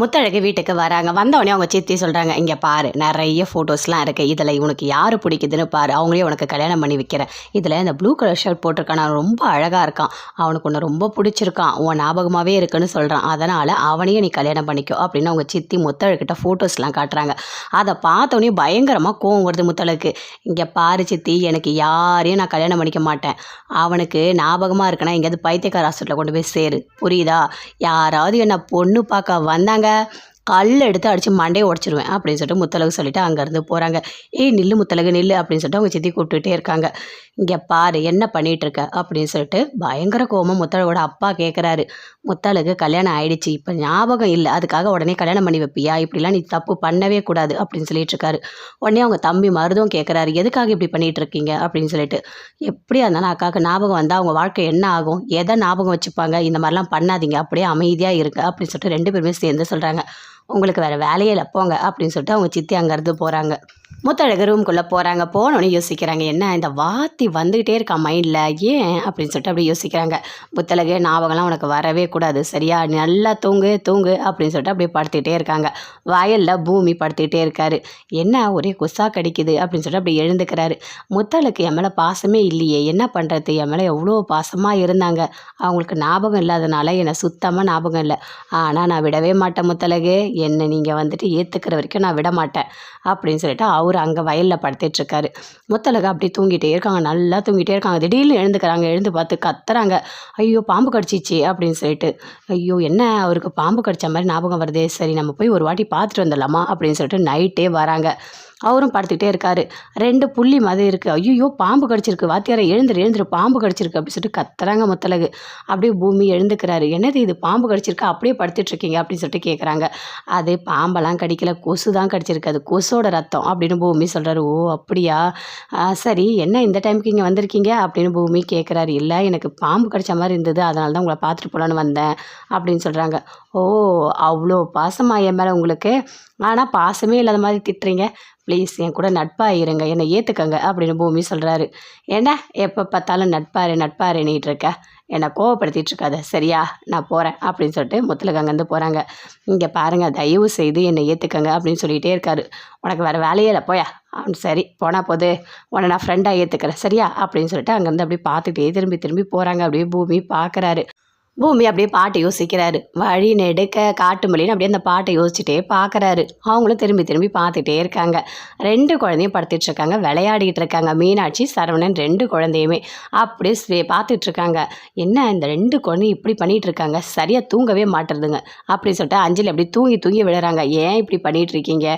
முத்தழகு வீட்டுக்கு வராங்க. வந்தவொடனே அவங்க சித்தி சொல்கிறாங்க இங்கே பாரு நிறைய ஃபோட்டோஸ்லாம் இருக்குது இதில் இவனுக்கு யார் பிடிக்குதுன்னு பாரு. அவங்களே உனக்கு கல்யாணம் பண்ணி வைக்கிறேன். இதில் இந்த ப்ளூ கலர் ஷர்ட் போட்டிருக்கான். நான் ரொம்ப அழகாக இருக்கான். அவனுக்கு ஒன்று ரொம்ப பிடிச்சிருக்கான். உன் ஞாபகமாகவே இருக்குன்னு சொல்கிறான் அதனால் அவனையும் நீ கல்யாணம் பண்ணிக்கோ. அப்படின்னு அவங்க சித்தி முத்தழகிட்ட ஃபோட்டோஸ்லாம் காட்டுறாங்க. அதை பார்த்தோன்னே பயங்கரமாக கோவம் வருது முத்தழகு. இங்கே பாரு சித்தி எனக்கு யாரையும் நான் கல்யாணம் பண்ணிக்க மாட்டேன். அவனுக்கு ஞாபகமாக இருக்குன்னா எங்கேயாவது பைத்தியக்கார ஹாஸ்பிட்டலில் கொண்டு போய் சேரு. புரியுதா? யாராவது என்னை பொண்ணு பார்க்க வந்தாங்க ya. கல் எடுத்து அடித்து மண்டையை உடச்சிருவேன் அப்படின்னு சொல்லிட்டு முத்தலகு சொல்லிட்டு அங்கேருந்து போகிறாங்க ஏய் நில்லு முத்தலகு நில்லு அப்படின்னு சொல்லிட்டு அவங்க சித்தி கூப்பிட்டுட்டே இருக்காங்க. இங்கே பாரு என்ன பண்ணிகிட்டு இருக்க அப்படின்னு சொல்லிட்டு பயங்கர கோபம் முத்தழகோட அப்பா கேட்குறாரு முத்தழகு கல்யாணம் ஆயிடுச்சு. இப்போ ஞாபகம் இல்லை. அதுக்காக உடனே கல்யாணம் பண்ணி வைப்பியா? இப்படிலாம் நீ தப்பு பண்ணவே கூடாது அப்படின்னு சொல்லிட்டு இருக்காரு. உடனே அவங்க தம்பி மருதும் கேட்குறாரு எதுக்காக இப்படி பண்ணிகிட்டு இருக்கீங்க அப்படின்னு சொல்லிட்டு. எப்படியா இருந்தாலும் அக்காவுக்கு ஞாபகம் வந்தால் அவங்க வாழ்க்கை என்ன ஆகும்? எதை ஞாபகம் வச்சுப்பாங்க? இந்த மாதிரிலாம் பண்ணாதீங்க. அப்படியே அமைதியாக இருக்கு அப்படின்னு சொல்லிட்டு ரெண்டு பேருமே சேர்ந்து சொல்கிறாங்க உங்களுக்கு வேறு வேலையே இல்லை போங்க அப்படின்னு சொல்லிட்டு அவங்க சித்தி அங்கேருந்து போகிறாங்க முத்தழகு ரூம்குள்ளே போகிறாங்க போனோன்னு யோசிக்கிறாங்க என்ன இந்த வாத்தி வந்துக்கிட்டே இருக்கா மைண்டில் ஏன்? அப்படின்னு சொல்லிட்டு அப்படி யோசிக்கிறாங்க. முத்தழகு ஞாபகம்லாம் உனக்கு வரவே கூடாது. சரியா? நல்லா தூங்கு தூங்கு அப்படின்னு சொல்லிட்டு அப்படியே படுத்துக்கிட்டே இருக்காங்க. வயலில் பூமி படுத்துக்கிட்டே இருக்காரு. என்ன? ஒரே குசா கடிக்குது அப்படின்னு சொல்லிட்டு அப்படி எழுந்துக்கிறாரு. முத்தழகு என் மேலே பாசமே இல்லையே. என்ன பண்ணுறது என் மேலே எவ்வளோ பாசமாக இருந்தாங்க. அவங்களுக்கு ஞாபகம் இல்லாதனால என்னை சுத்தமாக ஞாபகம் இல்லை. ஆனால் நான் விடவே மாட்டேன் முத்தழகு. என்னை நீங்கள் வந்துட்டு ஏற்றுக்கிற வரைக்கும் நான் விட மாட்டேன் அப்படின்னு சொல்லிட்டு அவர் அங்கே வயலில் படுத்துட்ருக்காரு முத்தலகா அப்படி தூங்கிட்டே இருக்காங்க. நல்லா தூங்கிட்டே இருக்காங்க. திடீர்னு எழுந்துக்கிறாங்க. எழுந்து பார்த்து கத்துறாங்க. ஐயோ பாம்பு கடிச்சிச்சு அப்படின்னு சொல்லிட்டு. ஐயோ என்ன? அவருக்கு பாம்பு கடிச்ச மாதிரி ஞாபகம் வருதே. சரி நம்ம போய் ஒரு வாட்டி பார்த்துட்டு வந்துடலாமா? அப்படின்னு சொல்லிட்டு நைட்டே வராங்க. அவரும் படுத்துக்கிட்டே இருக்காரு. ரெண்டு புள்ளி மாதிரி இருக்குது ஐயோ பாம்பு கடிச்சிருக்கு. வாத்தியாரை எழுந்துரு எழுந்துரு பாம்பு கடிச்சிருக்கு அப்படின்னு சொல்லிட்டு கத்துறாங்க முத்தலகு அப்படியே பூமி எழுந்துக்கிறாரு. என்னது இது? பாம்பு கடிச்சிருக்கு? அப்படியே படுத்துட்ருக்கீங்க அப்படின்னு சொல்லிட்டு கேட்குறாங்க அது பாம்பெல்லாம் கடிக்கல கொசு தான் கடிச்சிருக்கு. அது கொசோட ரத்தம் அப்படின்னு பூமி சொல்கிறாரு ஓ அப்படியா? சரி என்ன இந்த டைமுக்கு இங்கே வந்திருக்கீங்க? அப்படின்னு பூமி கேட்குறாரு இல்லை எனக்கு பாம்பு கடிச்ச மாதிரி இருந்தது. அதனால தான் உங்களை பார்த்துட்டு போகலான்னு வந்தேன் அப்படின்னு சொல்கிறாங்க ஓ அவ்வளோ பாசமாக என் மேலே உங்களுக்கு? ஆனால் பாசமே இல்லாத மாதிரி திட்டுறீங்க. ப்ளீஸ் என் கூட நட்பாக இருங்க என்னை ஏற்றுக்கங்க அப்படின்னு பூமி சொல்கிறாரு என்ன எப்போ பார்த்தாலும் நட்பாரு நட்பாரு நீட்டு இருக்க? என்னை கோவப்படுத்திட்டு இருக்காத சரியா? நான் போகிறேன் அப்படின்னு சொல்லிட்டு முத்துலகங்கேருந்து போகிறாங்க இங்கே பாருங்கள் தயவு செய்து என்னை ஏற்றுக்கங்க அப்படின்னு சொல்லிகிட்டே இருக்காரு. உனக்கு வேறு வேலையே இல்லை போயா? சரி போனால் போது. உன்னை நான் ஃப்ரெண்டாக ஏற்றுக்கிறேன் சரியா? அப்படின்னு சொல்லிட்டு அங்கேருந்து அப்படியே பார்த்துட்டே திரும்பி திரும்பி போகிறாங்க அப்படியே பூமி பார்க்குறாரு. பூமி அப்படியே பாட்டை யோசிக்கிறாரு. வழி நெடுக்க காட்டு மொழின்னு அப்படியே அந்த பாட்டை யோசிச்சுட்டே பார்க்குறாரு அவங்களும் திரும்பி திரும்பி பார்த்துட்டே இருக்காங்க. ரெண்டு குழந்தையும் படுத்துட்டு இருக்காங்க. விளையாடிட்டு இருக்காங்க. மீனாட்சி சரவணன் ரெண்டு குழந்தையுமே அப்படியே பார்த்துட்டு இருக்காங்க. என்ன இந்த ரெண்டு குழந்தையும் இப்படி பண்ணிட்டு இருக்காங்க? சரியாக தூங்கவே மாட்டுறதுங்க அப்படின்னு சொல்லிட்டு அஞ்சலி அப்படி தூங்கி தூங்கி விழுறாங்க. ஏன் இப்படி பண்ணிட்டு இருக்கீங்க?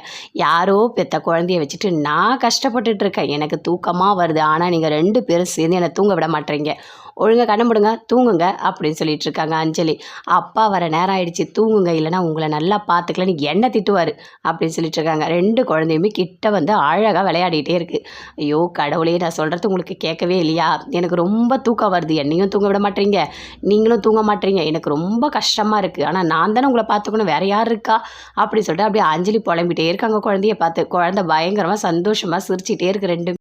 யாரோ பெத்த குழந்தைய வச்சுட்டு நான் கஷ்டப்பட்டுட்டு இருக்கேன். எனக்கு தூக்கமாக வருது. ஆனால் நீங்கள் ரெண்டு பேரும் சேர்ந்து என்னை தூங்க விட மாட்டேறீங்க. ஒழுங்காக கண்ண தூங்குங்க அப்படின்னு சொல்லிட்டு இருக்காங்க அஞ்சலி. அப்பா வர நேரம் ஆயிடுச்சு தூங்குங்க இல்லைனா உங்களை நல்லா பார்த்துக்கலன்னு என்ன திட்டுவார் அப்படின்னு சொல்லிட்டு இருக்காங்க. ரெண்டு குழந்தையுமே கிட்ட வந்து அழகாக விளையாடிட்டே இருக்குது ஐயோ கடவுளே நான் சொல்கிறது உங்களுக்கு கேட்கவே இல்லையா? எனக்கு ரொம்ப தூக்கம் வருது. என்னையும் தூங்க விட மாட்டீங்க. நீங்களும் தூங்க மாட்டீங்க. எனக்கு ரொம்ப கஷ்டமாக இருக்குது ஆனால் நான் தானே உங்களை பார்த்துக்கணும். வேறு யார் இருக்கா? அப்படின்னு சொல்லிட்டு அப்படியே அஞ்சலி புலம்பிட்டே இருக்காங்க குழந்தைய பார்த்து. குழந்தை பயங்கரமாக சந்தோஷமாக சிரிச்சிட்டே இருக்குது ரெண்டு